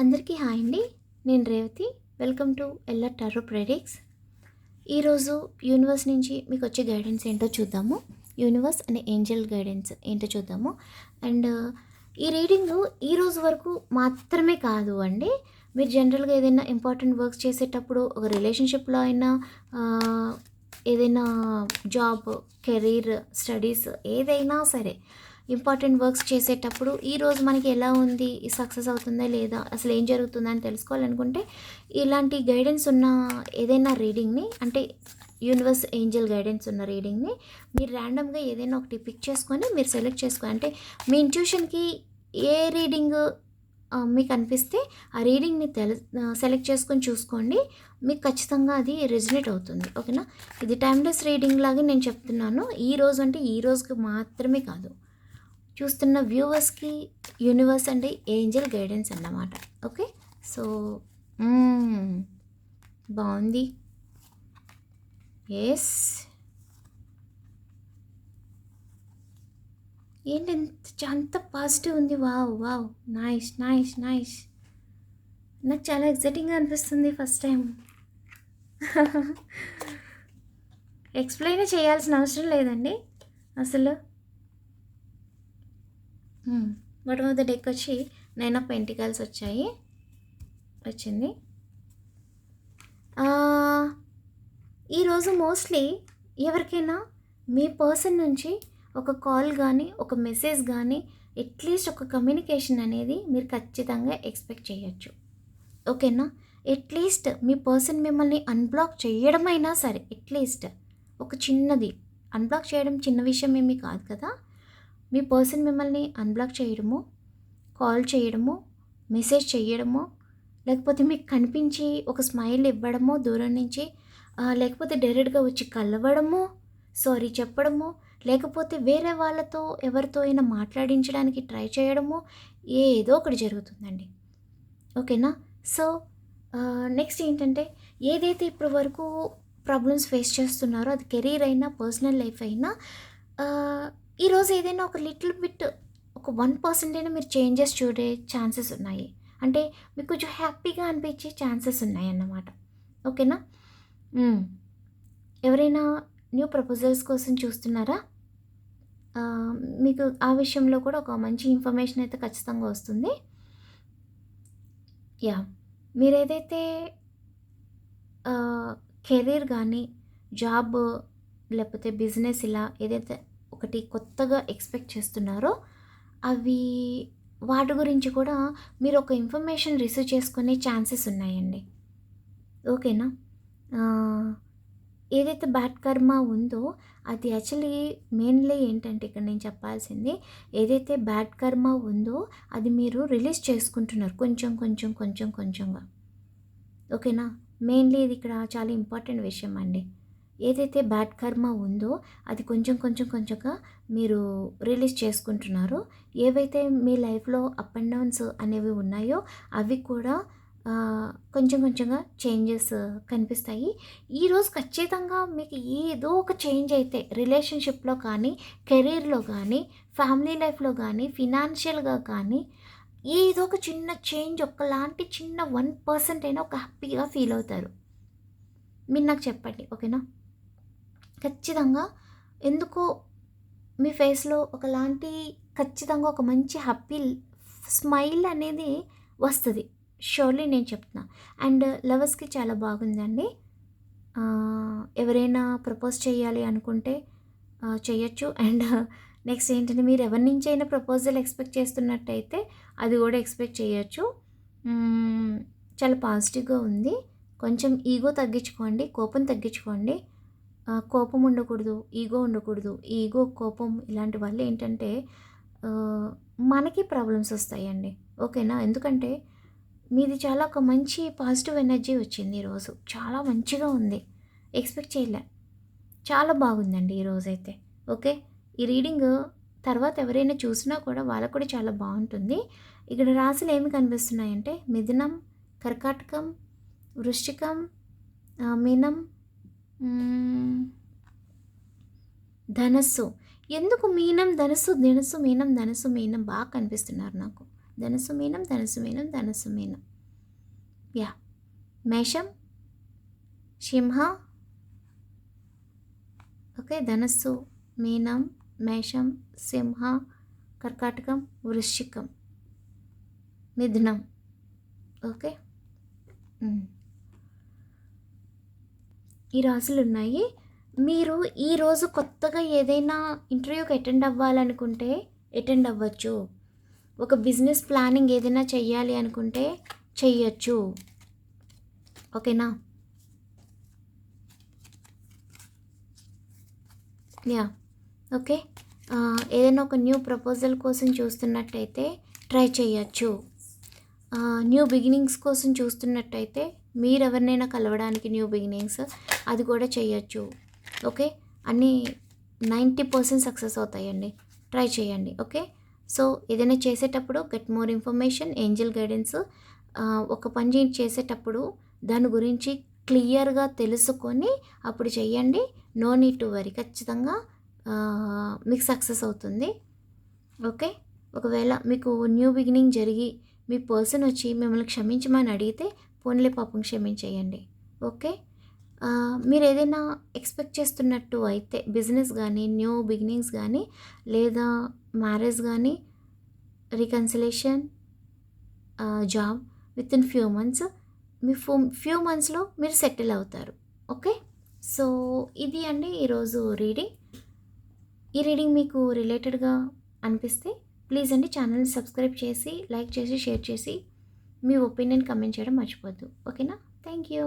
అందరికీ హాయ్ అండి. నేను రేవతి. వెల్కమ్ టు ఎల్ల టర్రో ప్రెడిక్స్ ఈరోజు యూనివర్స్ నుంచి మీకు వచ్చే గైడెన్స్ ఏంటో చూద్దాము. యూనివర్స్ అనే ఏంజల్ గైడెన్స్ ఏంటో చూద్దాము. అండ్ ఈ రీడింగ్ ఈ రోజు వరకు మాత్రమే కాదు అండి. మీరు జనరల్గా ఏదైనా ఇంపార్టెంట్ వర్క్స్ చేసేటప్పుడు ఒక రిలేషన్షిప్లో అయినా ఏదైనా జాబ్ కెరీర్ స్టడీస్ ఏదైనా సరే ఇంపార్టెంట్ వర్క్స్ చేసేటప్పుడు ఈ రోజు మనకి ఎలా ఉంది సక్సెస్ అవుతుందా లేదా అసలు ఏం జరుగుతుందా అని తెలుసుకోవాలనుకుంటే ఇలాంటి గైడెన్స్ ఉన్న ఏదైనా రీడింగ్ని అంటే యూనివర్స్ ఏంజల్ గైడెన్స్ ఉన్న రీడింగ్ని మీరు ర్యాండమ్గా ఏదైనా ఒకటి పిక్ చేసుకొని మీరు సెలెక్ట్ చేసుకోండి అంటే మీ ఇంట్యూషన్కి ఏ రీడింగ్ మీకు అనిపిస్తే ఆ రీడింగ్ని తెల సెలెక్ట్ చేసుకొని చూసుకోండి. మీకు ఖచ్చితంగా అది రెజినేట్ అవుతుంది. ఓకేనా? ఇది టైమ్లెస్ రీడింగ్ లాగా నేను చెప్తున్నాను. ఈ రోజు అంటే ఈ రోజుకి మాత్రమే కాదు. చూస్తున్న వ్యూవర్స్కి యూనివర్స్ అంటే ఏంజల్ గైడెన్స్ అన్నమాట. ఓకే సో బాగుంది. ఎస్ ఏంటి ఎంత అంత పాజిటివ్ ఉంది. Wow wow nice nice nice నాకు చాలా ఎక్సైటింగ్గా అనిపిస్తుంది ఫస్ట్ టైం ఎక్స్ప్లెయిన్ చేయాల్సిన అవసరం లేదండి. అసలు బట్ ఆఫ్ ద డెక్ వచ్చి నైన్ ఆఫ్ పెంటికల్స్ వచ్చాయి. వచ్చింది. ఈరోజు మోస్ట్లీ ఎవరికైనా మీ పర్సన్ నుంచి ఒక కాల్ కానీ ఒక మెసేజ్ కానీ అట్లీస్ట్ ఒక కమ్యూనికేషన్ అనేది మీరు ఖచ్చితంగా ఎక్స్పెక్ట్ చేయొచ్చు. ఓకేనా? అట్లీస్ట్ మీ పర్సన్ మిమ్మల్ని అన్బ్లాక్ చేయడమైనా సరే అట్లీస్ట్ ఒక చిన్నది. అన్బ్లాక్ చేయడం చిన్న విషయం ఏమీ కాదు కదా? మీ పర్సన్ మిమ్మల్ని అన్బ్లాక్ చేయడము కాల్ చేయడము మెసేజ్ చేయడము లేకపోతే మీకు కనిపించి ఒక స్మైల్ ఇవ్వడము దూరం నుంచి లేకపోతే డైరెక్ట్గా వచ్చి కలవడము సారీ చెప్పడము లేకపోతే వేరే వాళ్ళతో ఎవరితో అయినా మాట్లాడించడానికి ట్రై చేయడము ఏదో ఒకటి జరుగుతుందండి. ఓకేనా? సో నెక్స్ట్ ఏంటంటే ఏదైతే ఇప్పటి వరకు ప్రాబ్లమ్స్ ఫేస్ చేస్తున్నారో అది కెరీర్ అయినా పర్సనల్ లైఫ్ అయినా ఈరోజు ఏదైనా ఒక లిటిల్ బిట్ ఒక వన్ పర్సెంట్ అయినా మీరు చేంజెస్ చూడే ఛాన్సెస్ ఉన్నాయి. అంటే మీకు కొంచెం హ్యాపీగా అనిపించే ఛాన్సెస్ ఉన్నాయి అన్నమాట. ఓకేనా hmm. ఎవరైనా న్యూ ప్రపోజల్స్ కోసం చూస్తున్నారా? మీకు ఆ విషయంలో కూడా ఒక మంచి ఇన్ఫర్మేషన్ అయితే ఖచ్చితంగా వస్తుంది. యా మీరు ఏదైతే కెరీర్ కానీ జాబ్ లేకపోతే బిజినెస్ ఇలా ఏదైతే ఒకటి కొత్తగా ఎక్స్పెక్ట్ చేస్తున్నారో అవి వాటి గురించి కూడా మీరు ఒక ఇన్ఫర్మేషన్ రిసీవ్ చేసుకునే ఛాన్సెస్ ఉన్నాయండి. ఓకేనా? ఏదైతే బ్యాడ్ కర్మ ఉందో అది యాక్చువల్లీ మెయిన్లీ ఏంటంటే ఇక్కడ నేను చెప్పాల్సింది ఏదైతే బ్యాడ్ కర్మ ఉందో అది మీరు రిలీజ్ చేసుకుంటున్నారు కొంచెం కొంచెం కొంచెం కొంచెంగా. ఓకేనా? మెయిన్లీ ఇది ఇక్కడ చాలా ఇంపార్టెంట్ విషయం అండి. ఏదైతే బ్యాడ్ కర్మ ఉందో అది కొంచెం కొంచెం కొంచెంగా మీరు రిలీజ్ చేసుకుంటున్నారు. ఏవైతే మీ లైఫ్లో అప్ అండ్ డౌన్స్ అనేవి ఉన్నాయో అవి కూడా కొంచెం కొంచెంగా చేంజెస్ కనిపిస్తాయి. ఈరోజు ఖచ్చితంగా మీకు ఏదో ఒక చేంజ్ అయితే రిలేషన్షిప్లో కానీ కెరీర్లో కానీ ఫ్యామిలీ లైఫ్లో కానీ ఫినాన్షియల్గా కానీ ఏదో ఒక చిన్న చేంజ్ ఒకలాంటి చిన్న వన్ పర్సెంట్ అయినా ఒక హ్యాపీగా ఫీల్ అవుతారు. మీరు నాకు చెప్పండి ఓకేనా ఖచ్చితంగా ఎందుకో మీ ఫేస్లో ఒకలాంటి ఖచ్చితంగా ఒక మంచి హ్యాపీ స్మైల్ అనేది వస్తుంది. షోర్లీ నేను చెప్తున్నా. అండ్ లవర్స్కి చాలా బాగుందండి. ఎవరైనా ప్రపోజ్ చేయాలి అనుకుంటే చేయొచ్చు. అండ్ నెక్స్ట్ ఏంటంటే మీరు ఎవరి నుంచి అయినా ప్రపోజల్ ఎక్స్పెక్ట్ చేస్తున్నట్టయితే అది కూడా ఎక్స్పెక్ట్ చేయొచ్చు. చాలా పాజిటివ్గా ఉంది. కొంచెం ఈగో తగ్గించుకోండి కోపం తగ్గించుకోండి. కోపం ఉండకూడదు ఈగో ఉండకూడదు. ఈగో కోపం ఇలాంటి వల్ల ఏంటంటే మనకి ప్రాబ్లమ్స్ వస్తాయండి. ఓకేనా? ఎందుకంటే మీది చాలా ఒక మంచి పాజిటివ్ ఎనర్జీ వచ్చింది ఈరోజు. చాలా మంచిగా ఉంది. ఎక్స్పెక్ట్ చేయలే. చాలా బాగుందండి ఈరోజు అయితే ఓకే? ఈ రీడింగ్ తర్వాత ఎవరైనా చూసినా కూడా వాళ్ళకు కూడా చాలా బాగుంటుంది. ఇక్కడ రాసులు ఏమి కనిపిస్తున్నాయంటే మిథునం కర్కాటకం వృశ్చికం మీనం ధనస్సు. ఎందుకు మీనం ధనస్సు ధనస్సు మీనం ధనస్సు మీనం? బాగా కనిపిస్తున్నారు నాకు. ధనస్సు మీనం ధనస్సు మీనం ధనస్సు మీనం. యా. మేషం? సింహ? ఓకే ధనస్సు మీనం మేషం సింహ కర్కాటకం వృశ్చికం. మిథునం. ఓకే? ఈ రాశులు ఉన్నాయి మీరు ఈరోజు కొత్తగా ఏదైనా ఇంటర్వ్యూకి అటెండ్ అవ్వాలనుకుంటే అటెండ్ అవ్వచ్చు. ఒక బిజినెస్ ప్లానింగ్ ఏదైనా చెయ్యాలి అనుకుంటే చెయ్యొచ్చు. ఓకేనా? యా. ఓకే. ఏదైనా ఒక న్యూ ప్రపోజల్ కోసం చూస్తున్నట్టయితే ట్రై చేయొచ్చు న్యూ బిగినింగ్స్ కోసం చూస్తున్నట్టయితే మీరు ఎవరినైనా కలవడానికి న్యూ బిగినింగ్స్ అది కూడా చేయొచ్చు. ఓకే? అన్నీ నైంటీ పర్సెంట్ సక్సెస్ అవుతాయండి. ట్రై చేయండి. ఓకే? సో ఏదైనా చేసేటప్పుడు get more information angel guidance. ఒక పని చేసేటప్పుడు దాని గురించి క్లియర్గా తెలుసుకొని అప్పుడు చేయండి. No need to worry. ఖచ్చితంగా మీకు సక్సెస్ అవుతుంది. ఓకే? ఒకవేళ మీకు న్యూ బిగినింగ్ జరిగి మీ పర్సన్ వచ్చి మిమ్మల్ని క్షమించమని అడిగితే పోన్లే పాపం క్షమించేయండి. ఓకే? మీరు ఏదైనా ఎక్స్పెక్ట్ చేస్తున్నట్టు అయితే బిజినెస్ కానీ న్యూ బిగినింగ్స్ కానీ లేదా మ్యారేజ్ కానీ reconciliation job within few months మీ ఫ్యూ ఫ్యూ మంత్స్లో మీరు సెటిల్ అవుతారు. ఓకే? సో ఇది అండి ఈరోజు రీడింగ్. ఈ రీడింగ్ మీకు రిలేటెడ్గా అనిపిస్తే ప్లీజ్ అండి ఛానల్ని సబ్స్క్రైబ్ చేసి లైక్ చేసి షేర్ చేసి మీ ఒపీనియన్ కమెంట్ చేయడం మర్చిపోద్దు ఓకేనా? Thank you.